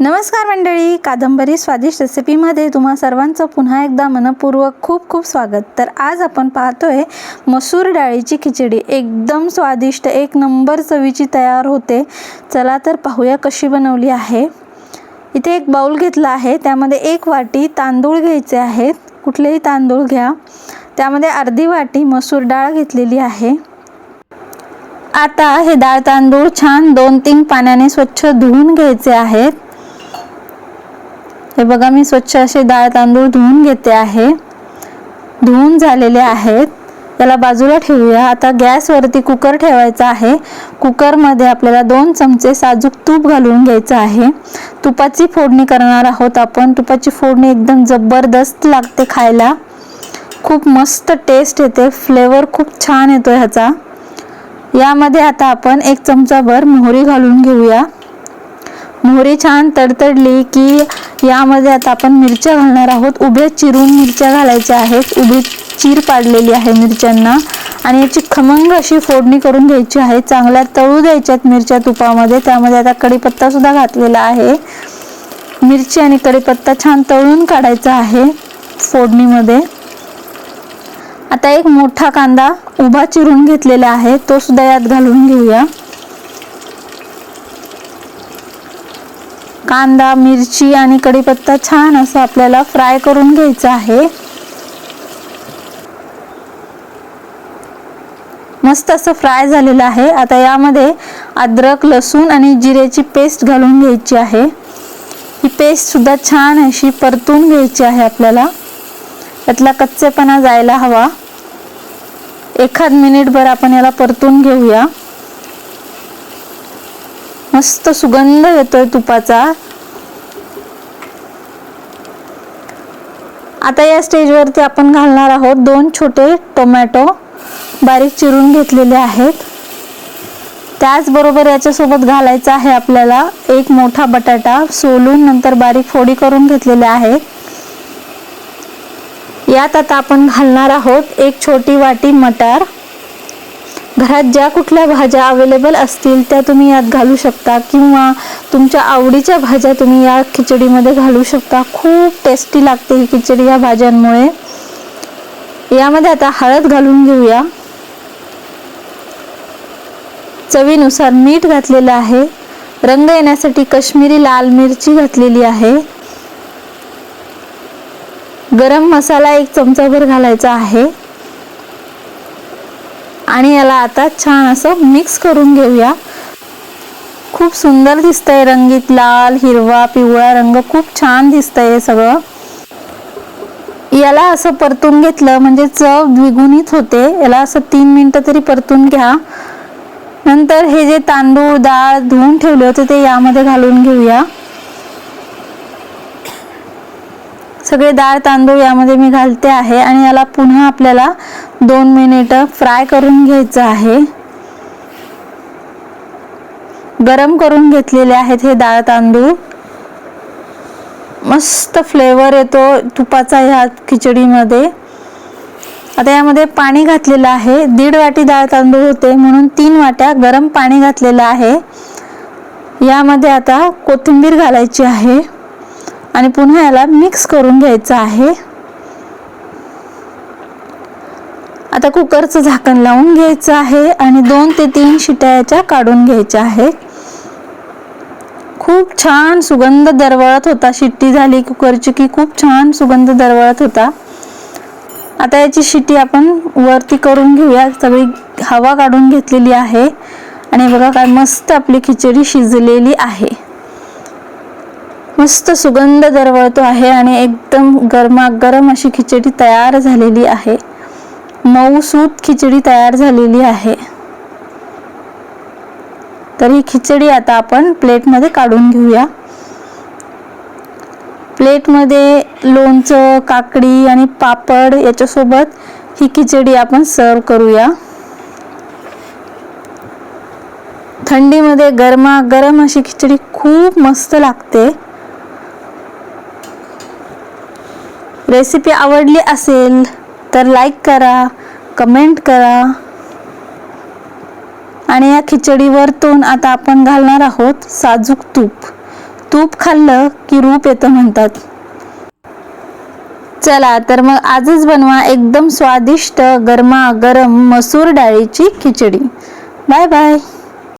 नमस्कार मंडळी कादंबरी स्वादिष्ट रेसिपीमध्ये तुम्हा सर्वांचं पुन्हा एकदा मनपूर्वक खूप खूप स्वागत. तर आज आपण पाहतोय मसूर डाळीची खिचडी. एकदम स्वादिष्ट एक नंबर चवीची तयार होते. चला तर पाहूया कशी बनवली आहे. इथे एक बाऊल घेतला आहे. त्यामध्ये एक वाटी तांदूळ घ्यायचे आहेत. कुठलेही तांदूळ घ्या. त्यामध्ये अर्धी वाटी मसूर डाळ घेतलेली आहे. आता हे डाळ तांदूळ छान दोन तीन पाण्याने स्वच्छ धुवून घ्यायचे आहेत. हे बघा मी स्वच्छ असे डाळ तांदूळ धुवून घेते आहे. धुवून झालेले आहेत. त्याला बाजूला ठेवूया. आता गॅसवरती कुकर ठेवायचा आहे. कुकरमध्ये आपल्याला दोन चमचे साजूक तूप घालून घ्यायचं आहे. तुपाची फोडणी करणार आहोत आपण. तुपाची फोडणी एकदम जबरदस्त लागते खायला. खूप मस्त टेस्ट येते. फ्लेवर खूप छान येतो ह्याचा. यामध्ये आता आपण एक चमचाभर मोहरी घालून घेऊया. मोहरी छान तडतडली की यामध्ये आता आपण मिरच्या घालणार आहोत. उभ्या चिरून मिरच्या घालायच्या आहेत. उभी चीर पाडलेली आहे मिरच्यांना. आणि याची खमंग अशी फोडणी करून घ्यायची आहे. चांगल्या तळू द्यायच्यात मिरच्या तुपामध्ये. त्यामध्ये आता कढीपत्ता सुद्धा घातलेला आहे. मिरची आणि कढीपत्ता छान तळून काढायचा आहे फोडणीमध्ये. आता एक मोठा कांदा उभा चिरून घेतलेला आहे. तो सुद्धा यात घालून घेऊया. कांदा मिरची आणि कढीपत्ता छान असं आपल्याला फ्राय करून घ्यायचं आहे. मस्त असं फ्राय झालेलं आहे. आता यामध्ये अद्रक लसूण आणि जिरेची पेस्ट घालून घ्यायची आहे. ही पेस्ट सुद्धा छान अशी परतून घ्यायची आहे आपल्याला. त्यातला कच्चेपणा जायला हवा. एखाद मिनिटभर आपण याला परतून घेऊया. मस्त सुगंध येतोय तुपाचा. आता या स्टेजवरती आपण घालणार आहोत दोन छोटे टोमॅटो. बारीक चिरून घेतलेले आहेत. त्याचबरोबर याच्यासोबत घालायचा आहे आपल्याला एक मोठा बटाटा सोलून नंतर बारीक फोडी करून घेतलेल्या आहेत यात आता आपण घालणार आहोत एक छोटी वाटी मटार. घरात ज्या कुठल्या भाज्या अवेलेबल असतील त्या तुम्ही यात घालू शकता. किंवा तुमच्या आवडीच्या भाज्या तुम्ही या खिचडीमध्ये घालू शकता. खूप टेस्टी लागते ही खिचडी या भाज्यांमुळे. यामध्ये आता हळद घालून घेऊया. चवीनुसार मीठ घातलेलं आहे. रंग येण्यासाठी कश्मीरी लाल मिरची घातलेली आहे. गरम मसाला एक चमचाभर घालायचा आहे. आणि याला आता छान असं मिक्स करून घेऊया. खूप सुंदर दिसतंय रंगीत लाल हिरवा पिवळा रंग खूप छान दिसतंय सगळं. याला असं परतून घेतलं म्हणजे चव द्विगुणित होते. याला असं तीन मिनटं तरी परतून घ्या. नंतर हे जे तांदूळ डाळ धुवून ठेवले होते ते यामध्ये घालून घेऊया. सगळे डाळ तांदूळ यामध्ये मी घालते आहे आणि याला पुन्हा आपल्याला दोन मिनिटं फ्राय करून घ्यायचं आहे. गरम करून घेतलेले आहेत हे डाळ तांदूळ. मस्त फ्लेवर येतो तुपाचा ह्या खिचडीमध्ये. आता यामध्ये पाणी घातलेलं आहे. दीड वाटी डाळ तांदूळ होते म्हणून तीन वाट्या गरम पाणी घातलेलं आहे. यामध्ये आता कोथिंबीर घालायची आहे. आणि पुन्हा याला मिक्स करून घ्यायचं आहे. आता कुकरचं झाकण लावून घ्यायचं आहे आणि दोन ते तीन शिट्या याच्या काढून घ्यायच्या आहे. खूप छान सुगंध दरवळत होता. शिट्टी झाली कुकरची की खूप छान सुगंध दरवळत होता. आता याची शिट्टी आपण वरती करून घेऊया. सगळी हवा काढून घेतलेली आहे. आणि बघा काय मस्त आपली खिचडी शिजलेली आहे. मस्त सुगंध दरवळतो आहे आणि एकदम गरमागरम अशी खिचडी तयार झालेली आहे. मऊसूत खिचडी तयार झालेली आहे. तर ही खिचडी आता आपण प्लेटमध्ये काढून घेऊया. प्लेटमध्ये लोणचं काकडी आणि पापड याच्यासोबत ही खिचडी आपण सर्व करूया. थंडीमध्ये गरमा गरम अशी खिचडी खूप मस्त लागते. रेसिपी आवडली असेल तर लाईक करा कमेंट करा. आणि या खिचडीवरतून आता आपण घालणार आहोत साजूक तूप. तूप खाल्लं की रूप येतं म्हणतात. चला तर मग आजच बनवा एकदम स्वादिष्ट गरमा गरम मसूर डाळीची खिचडी. Bye bye